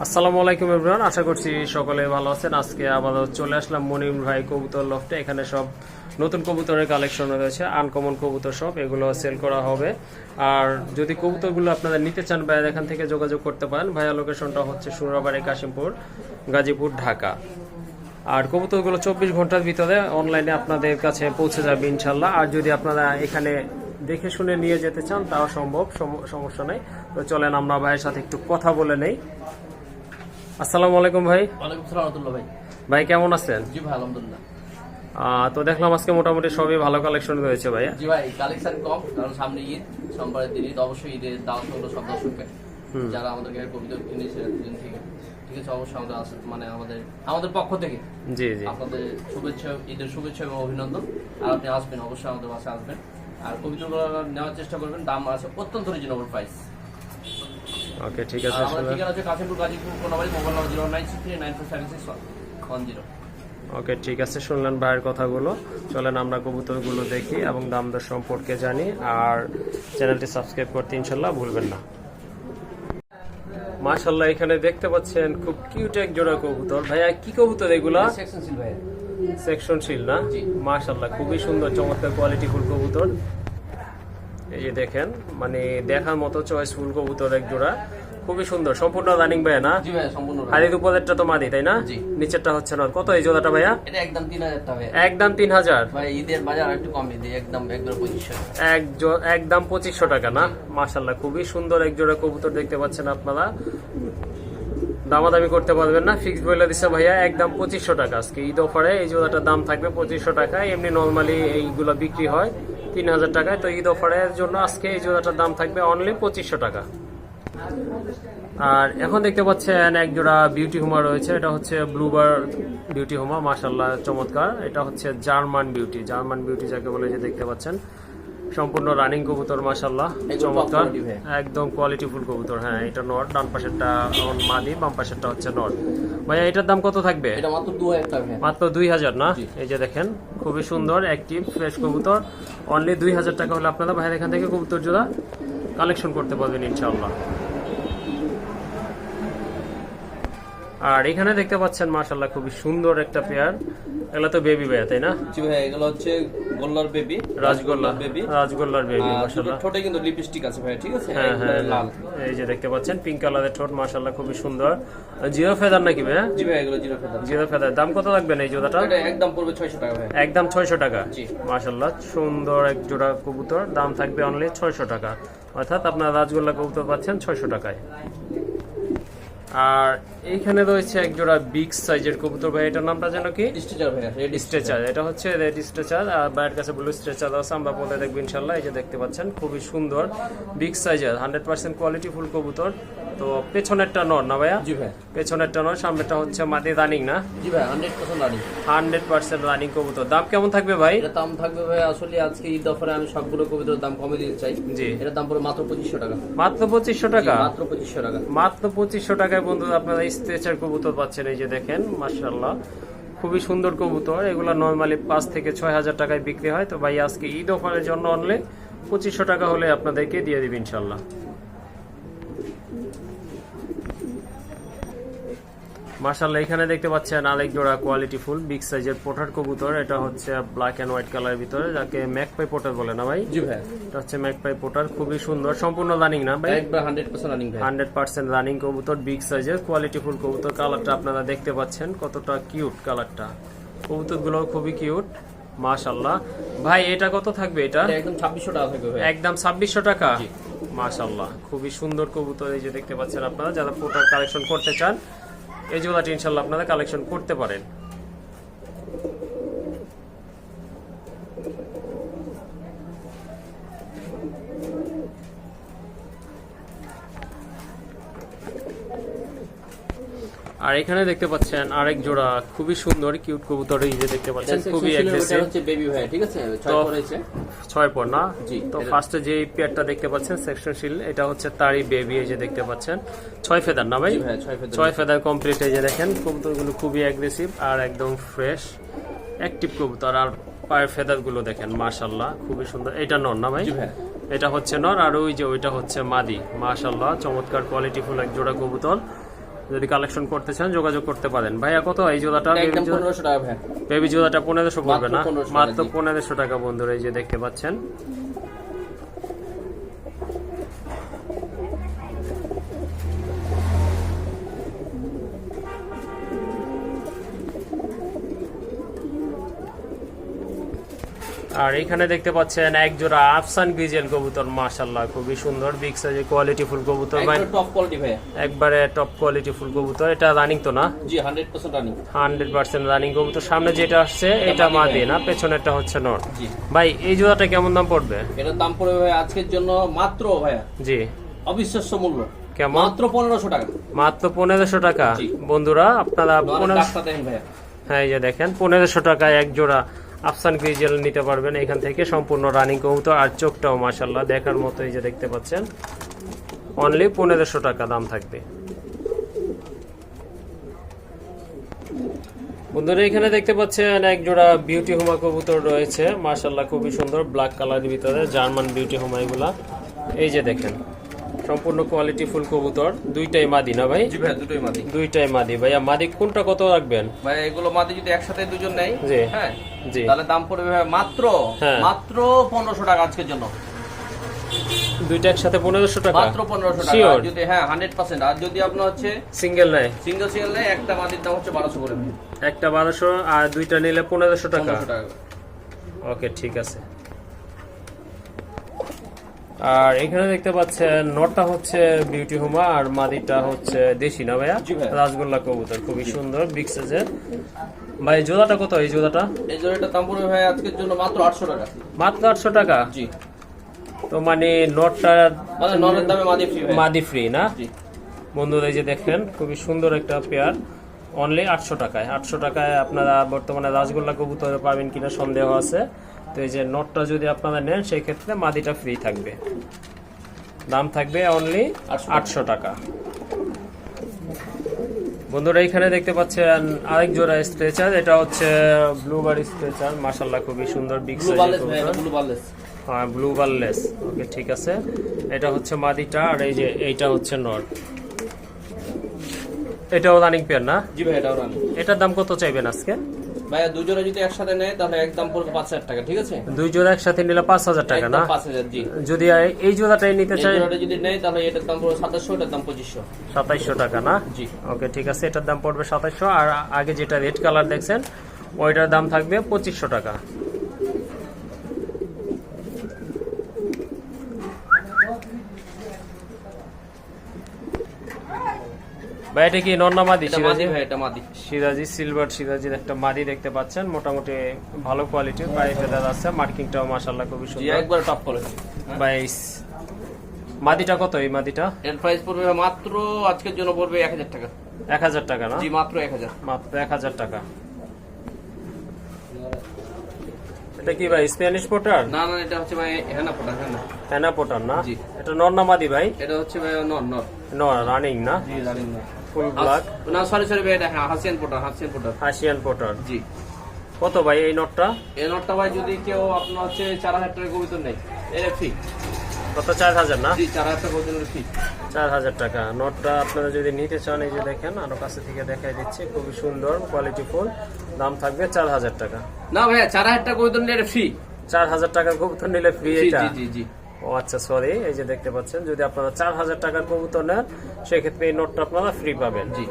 আসসালামু আলাইকুম ইমরান আশা করছি সকলে ভালো আছেন। আজকে আবারও চলে আসলাম মনিম ভাই কবুতর লফটে। এখানে সব নতুন কবুতরের কালেকশন রয়েছে আনকমন কবুতর সব, এগুলো সেল করা হবে। আর যদি কবুতরগুলো আপনারা নিতে চান ভাই এখান থেকে যোগাযোগ করতে পারেন, ভাইয়া লোকেশনটা হচ্ছে সুরাবাড়ি, কাশিমপুর, গাজীপুর, ঢাকা। আর কবুতরগুলো চব্বিশ ঘণ্টার ভিতরে অনলাইনে আপনাদের কাছে পৌঁছে যাবে ইনশাল্লাহ আর যদি আপনারা এখানে দেখে শুনে নিয়ে যেতে চান, তাও সম্ভব, সম- সমস্যা নেই। তো চলেন আমরা ভাইয়ের সাথে একটু কথা বলে নেই। আসসালামু আলাইকুম ভাই। ওয়ালাইকুম ভাই। ভাই কেমন আছেন? জি ভাই আলহামদুলিল্লাহ। তো দেখলাম আজকে মোটামুটি সবই ভালো কালেকশন রয়েছে ভাইয়া। জি ভাই কালেকশন কম কারণ সামনে ঈদ সোমবারের দিন ঈদ অবশ্যই ঈদের দাওয়াত হলো সব দর্শককে যারা আমাদের কাছে কবিতা কিনেছে দিন থেকে। ঠিক আছে অবশ্যই আমাদের আস- মানে আমাদের আমাদের পক্ষ থেকে। জি জি। আপনাদের শুভেচ্ছা ঈদের শুভেচ্ছা এবং অভিনন্দন। আর আপনি আসবেন অবশ্যই আমাদের বাসায় আসবেন। আর কবিতাগুলো নেওয়ার চেষ্টা করবেন দাম আছে অত্যন্ত রিজনেবল প্রাইস ওকে ঠিক আছে আমাদের ঠিকানা আছে Kashimpur Gazipur Konabari mobile number zero nine six three nine four seven six one zero okay ঠিক আছে শুনলেন ভাইয়ের কথাগুলো। চলেন আমরা কবুতরগুলো দেখি এবং দাম দর সম্পর্কে জানি। আর চ্যানেলটি সাবস্ক্রাইব করতে ইনশাল্লাহ ভুলবেন না। মাশাল্লাহ এখানে দেখতে পাচ্ছেন খুব কিউট এক জোড়া কবুতর। ভাইয়া কি কবুতর এগুলা? সেকশন সিল ভাই সেকশন শিল না? জি। মাশাল্লাহ খুবই সুন্দর চমৎকার কোয়ালিটি ফুল কবুতর। এই যে দেখেন মানে দেখার মতো চয়েস ফুল কবুতর এক জোড়া। খুবই সুন্দর সম্পূর্ণ রানিং ভাইয়া না? জি ভাই সম্পূর্ণ হাড়ির উপরেরটা তো মাদি তাই না। নিচেরটা হচ্ছে না। কত এই জোড়াটা ভাইয়া? এটা একদম তিন হাজার টাকা একদম তিন হাজার? ভাই ঈদের বাজার একটু কম ঈদে একদম একদম পঁচিশশো টাকা। না? মাশাল্লাহ খুবই সুন্দর এক জোড়া কবুতর দেখতে পাচ্ছেন আপনারা। দামাদামি করতে পারবেন না ফিক্স বলে দিচ্ছে ভাইয়া একদম পঁচিশশো টাকা। আজকে ঈদ অফারে এই জোড়াটার দাম থাকবে পঁচিশশো টাকা। এমনি নর্মালি এইগুলো বিক্রি হয়। তিন হাজার টাকায়, তো ঈদ অফারের জন্য আজকে এই জোড়াটার দাম থাকবে অনলি পঁচিশশো টাকা। আর এখন দেখতে পাচ্ছেন এক জোড়া বিউটি হোমা রয়েছে, এটা হচ্ছে ব্লুবার বিউটি হোমা মাসাল্লাহ চমৎকার। এটা হচ্ছে জার্মান বিউটি জার্মান বিউটি যাকে বলে যে দেখতে পাচ্ছেন। সম্পূর্ণ রানিং কবুতর মাশাল্লাহ চমৎকার। ভাই। একদম কোয়ালিটি ফুল কবুতর হ্যাঁ এটা নট ডান পাশেরটা মাদি বাম পাশেরটা হচ্ছে নট ভাইয়া এটার দাম কত থাকবে? এটা মাত্র দুই হাজার না? এই যে দেখেন খুবই সুন্দর অ্যাক্টিভ ফ্রেশ কবুতর। অনলি দুই হাজার টাকা হলে আপনারা ভাইয়ের এখান থেকে কবুতর জোড়া কালেকশন করতে পারবেন ইনশাআল্লাহ। আর এখানে দেখতে পাচ্ছেন মাশাল্লাহ খুবই সুন্দর একটা পেয়ার। এগুলো তো বেবি ভাইয়া তাই না? জি ভাই এগুলো হচ্ছে গোল্লার বেবি রাজগোল্লা বেবি রাজগোল্লার বেবি মাশাল্লাহ ঠোঁটে কিন্তু লিপস্টিক আছে ভাই ঠিক আছে? হ্যাঁ হ্যাঁ লাল। এই যে দেখতে পাচ্ছেন পিঙ্ক কালারের ঠোঁট মাশাল্লাহ খুবই সুন্দর। জিরো ফেদার নাকি ভাইয়া জি ভাই এগুলো জিরো ফেদার। Zero feather. দাম কত লাগবে না এই জোড়াটা এটা একদম পড়বে ছয়শো টাকা ভাই। একদম ছয়শো টাকা। জি। মাশাল্লাহ সুন্দর এক জোড়া কবুতর। দাম থাকবে অনলি ছয়শো টাকা। অর্থাৎ আপনার রাজগোল্লা কবুতর পাচ্ছেন ছয়শো টাকায়। আর এখানে রয়েছে এক জোড়া বিগ সাইজের কবুতর ভাই এটার নামটা যেন কি? স্ট্রেচার ভাই রেড স্ট্রেচার। এটা হচ্ছে রেড স্ট্রেচার আর বাইরের কাছে ব্লু স্ট্রেচার আছে আমরা বলে দেখব ইনশাল্লাহ এই যে দেখতে পাচ্ছেন খুবই সুন্দর বিগ সাইজের হান্ড্রেড পার্সেন্ট কোয়ালিটি ফুল কবুতর। তো পেছনেরটা নর না ভাইয়া? জি ভাই। পেছনেরটা নর সামনেরটা হচ্ছে মাটি রানিং না? জি ভাই hundred percent running hundred percent running কবুতর। দাম কেমন থাকবে ভাই? এটা দাম থাকবে ভাই আসলে আজকে ঈদ অফারে আমি সবগুলো কবিতার দাম কমে দিতে চাই। জি। এটার দাম পড়বে মাত্র পঁচিশশো টাকা। মাত্র পঁচিশশো টাকা? মাত্র পঁচিশশো টাকা। মাত্র পঁচিশশো টাকায় বন্ধুরা আপনারা স্ট্রেচার কবুতর পাচ্ছেন এই যে দেখেন মার্শাল্লাহ খুবই সুন্দর কবুতর এগুলো নর্মালি পাঁচ থেকে ছয় হাজার টাকায় বিক্রি হয়। তো ভাই আজকে ঈদ অফারের জন্য আনলে পঁচিশশো টাকা হলে আপনাদেরকে দিয়ে দিবি ইনশাল্লাহ মার্শাল্লাহ এখানে দেখতে পাচ্ছেন আরেক জোড়া কোয়ালিটি ফুল বিগ সাইজের পোটার কবুতর। এটা হচ্ছে ব্ল্যাক অ্যান্ড হোয়াইট কালারের ভিতরে যাকে ম্যাকপাই পোটার বলে না ভাই? জি ভাই। এটা হচ্ছে ম্যাকপাই পোটার খুবই সুন্দর সম্পূর্ণ রানিং না ভাই? একবার হান্ড্রেড পার্সেন্ট রানিং ভাই। কবুতর বিগ সাইজের কোয়ালিটি ফুল কবুতর। কালারটা আপনারা দেখতে পাচ্ছেন কতটা কিউট কালারটা। কবুতরগুলো খুবই কিউট মাশাল্লাহ। ভাই এটা কত থাকবে এটা? একদম ছাব্বিশশো টাকা থাকবে ভাই। একদম ছাব্বিশশো টাকা? মাশাল্লাহ খুবই সুন্দর কবুতর এই যে দেখতে পাচ্ছেন আপনারা যারা পোটার কালেকশন করতে চান এই ইনশাল্লাহ আপনারা কালেকশন করতে পারেন। আর এখানে দেখতে পাচ্ছেন আরেক জোড়া খুবই সুন্দর কিউট কবুতর এই যে দেখতে পাচ্ছেন খুবই অ্যাগ্রেসিভ হচ্ছে বেবি ভাই ঠিক আছে? ছয় তো- পড়েছে ছয় পর না? তো ফার্স্টে যে পেয়ারটা দেখতে পাচ্ছেন সেকশন শিল এটা হচ্ছে তারই বেবি এই যে দেখতে পাচ্ছেন। ছয় ফেদার না ভাই? ছয় ফেদার। কমপ্লিট এই যে দেখেন কবুতরগুলো খুবই অ্যাগ্রেসিভ আর একদম ফ্রেশ অ্যাক্টিভ কবুতর আর পায়ের ফেদারগুলো দেখেন মাশাল্লাহ খুবই সুন্দর। এটা নর না ভাই? ভাই। এটা হচ্ছে নর আর ওই যে ওইটা হচ্ছে মাদি। মাশাল্লাহ চমৎকার কোয়ালিটি ফুল এক জোড়া কবুতর। যদি কালেকশন করতে চান যোগাযোগ করতে পারেন। ভাইয়া কত? এই জোড়াটা বেবি জোড়াটা পনেরোশো পড়বে না? মাত্র 1500 টাকা, মাত্র জি। পনেরোশো টাকা বন্ধুরা এই যে দেখতে পাচ্ছেন। আর এখানে দেখতে পাচ্ছেন এক জোড়া আফসান গ্রিজেল কবুতর মাশাল্লাহ খুবই সুন্দর বিগ সাইজের কোয়ালিটি ফুল কবুতর। ভাই টপ কোয়ালিটি ভাই একবারে টপ কোয়ালিটি ফুল কবুতর এটা রানিং তো না? জি hundred percent running hundred percent running কবুতর। সামনে যেটা আসছে এটা মা দিয়ে না পেছনেরটা হচ্ছে নর জি। ভাই এই জোড়াটা কেমন দাম পড়বে? এটার দাম পড়বে ভাই আজকের জন্য মাত্র ভাইয়া। জি। অবিশ্বাস্য মূল্য। কেমন? মাত্র পনেরোশো টাকা। মাত্র পনেরোশো টাকা। বন্ধুরা আপনারা নরের পনেরো ডাকটা দেখেন ভাইয়া। হ্যাঁ এই যে দেখেন পনেরোশো টাকায় এক জোড়া আফসান গ্রিজেল নিতে পারবেন এখান থেকে সম্পূর্ণ রানিং কবুতর আর চোখটাও মাসাল্লাহ দেখার মতো এই যে দেখতে পাচ্ছেন। অনলি পনেরোশো টাকা দাম থাকবে। বন্ধুরা, এখানে দেখতে পাচ্ছেন এক জোড়া বিউটি হোমা কবুতর রয়েছে। মাশাল্লাহ খুবই সুন্দর ব্ল্যাক কালারের ভিতরে জার্মান বিউটি হোমা এগুলা। এই যে দেখেন। সম্পূর্ণ কোয়ালিটি ফুল কবুতর। দুইটাই মাদি না ভাই? জি ভাই দুটোই মাদি। দুইটাই মাদি। ভাইয়া মাদি কোনটা কত রাখবেন? ভাই এগুলো মাদি যদি একসাথে দুজন নেই জি। হ্যাঁ জি। তাহলে দাম পড়বে ভাই মাত্র হ্যাঁ। মাত্র পনেরোশো টাকা আজকের জন্য। দুইটা একসাথে পনেরোশো টাকা? মাত্র পনেরোশো টাকা। আর যদি হ্যাঁ হান্ড্রেড পার্সেন্ট আর যদি আপনার হচ্ছে সিঙ্গেল নাই সিঙ্গেল সিঙ্গেল নেই একটা মাদির দাম হচ্ছে বারোশো করে। ভাই একটা বারোশো আর দুইটা নিলে পনেরোশো টাকা? পনেরোশো টাকা। ওকে ঠিক আছে। আর এখানে দেখতে পাচ্ছেন নটটা হচ্ছে বিউটি হোমা আর মাদিটা হচ্ছে দেশি না ভাইয়া। রাসগোল্লা কবুতর খুবই সুন্দর বিগ সাইজের। ভাই জোড়াটা কত এই জোড়াটা? এই জোড়াটার দাম পড়বে ভাই আজকের জন্য মাত্র আটশো টাকা। মাত্র আটশো টাকা? জি। তো মানে নটটা মানে নরের দামে মাদি ফ্রি মাদি ফ্রি না? জি। বন্ধুরা এই যে দেখেন খুবই সুন্দর একটা পেয়ার অনলি আটশো টাকায়। আটশো টাকায় আপনারা বর্তমানে রাসগোল্লা কবুতরে পাবেন কিনা সন্দেহ আছে। তো এই যে নোটটা যদি আপনারা নেন সেই ক্ষেত্রে মাদিটা ফ্রি থাকবে। দাম থাকবে অনলি আটশো টাকা। বন্ধুরা এখানে দেখতে পাচ্ছেন আরেক জোড়া স্ট্রেচার এটা হচ্ছে ব্লুবারি স্ট্রেচার মাসাল্লাহ খুবই সুন্দর বিগ হ্যাঁ ব্লু বারলেস ওকে ঠিক আছে। এটা হচ্ছে মাদিটা আর এই যে এইটা হচ্ছে নট এটাও রানিং পেয়ার না? জি ভাই এটাও রানি এটার দাম কত চাইবেন আজকে? ভাইয়া দুজনে যদি একসাথে নেয় তাহলে একদম পড়বে পাঁচ হাজার টাকা ঠিক আছে? দুই জোড়া একসাথে নিলে পাঁচ হাজার টাকা না? পাঁচ হাজার জি। যদি এই জোড়াটাই নিতে চাই জোড়াটা যদি নেয় তাহলে এটার দাম পড়বে সাতাশশো এটার দাম পঁচিশশো। সাতাইশশো টাকা না? জি। ওকে ঠিক আছে এটার দাম পড়বে সাতাইশশো। আর আগে যেটা রেড কালার দেখছেন ওইটার দাম থাকবে পঁচিশশো টাকা। ভাই এটা কি নন্না মাদি? সিরাজি? ভাই এটা মাদি। সিরাজি সিলভার সিরাজির একটা মাদি দেখতে পাচ্ছেন। মোটামুটি ভালো কোয়ালিটির পায়ে ফেদার আছে মার্কিংটাও মাশাল্লাহ খুবই সুন্দর। একবার টপ করে বাইশ মাদিটা কত এই মাদিটা? এর প্রাইস পড়বে মাত্র আজকের জন্য পড়বে এক হাজার টাকা। এক হাজার টাকা না? জি মাত্র এক হাজার। মাত্র এক হাজার টাকা। এটা কি ভাই স্প্যানিশ পোটার না না এটা হচ্ছে ভাই হেনা ফোটা হেনা হ্যানা পোটার না? জি। এটা নর্না মাদি ভাই? এটা হচ্ছে ভাই নর নর। ন রানিং না? জি জানেন না ফুল ব্ল্যাক। না সরি সরি ভাই এটা হাসিয়ান পোটার হাসিয়ান পোটার হাসিয়ান পোটার জি। কত ভাই এই নটটা? এই নটটা ভাই যদি কেউ আপনার হচ্ছে চার হাজার টাকা কবিতর নেই এটা ফি কত চার হাজার না? জি চার হাজার টাকা কবিতর ফি চার হাজার টাকা। নোটটা আপনারা যদি নিতে চান এই যে দেখেন আরও কাছে থেকে দেখাই দিচ্ছি খুবই সুন্দর কোয়ালিটি ফুল। দাম থাকবে চার হাজার টাকা। না ভাইয়া চার হাজার টাকা কবিতর নিলে ফ্রি চার হাজার টাকার কবুতর নিলে ফ্রি এটা? জি জি জি। ও আচ্ছা সরি এই যে দেখতে পাচ্ছেন, যদি আপনারা চার হাজার টাকার কবুতর নেন, সেক্ষেত্রে এই নোটটা আপনারা ফ্রি পাবেন। জি।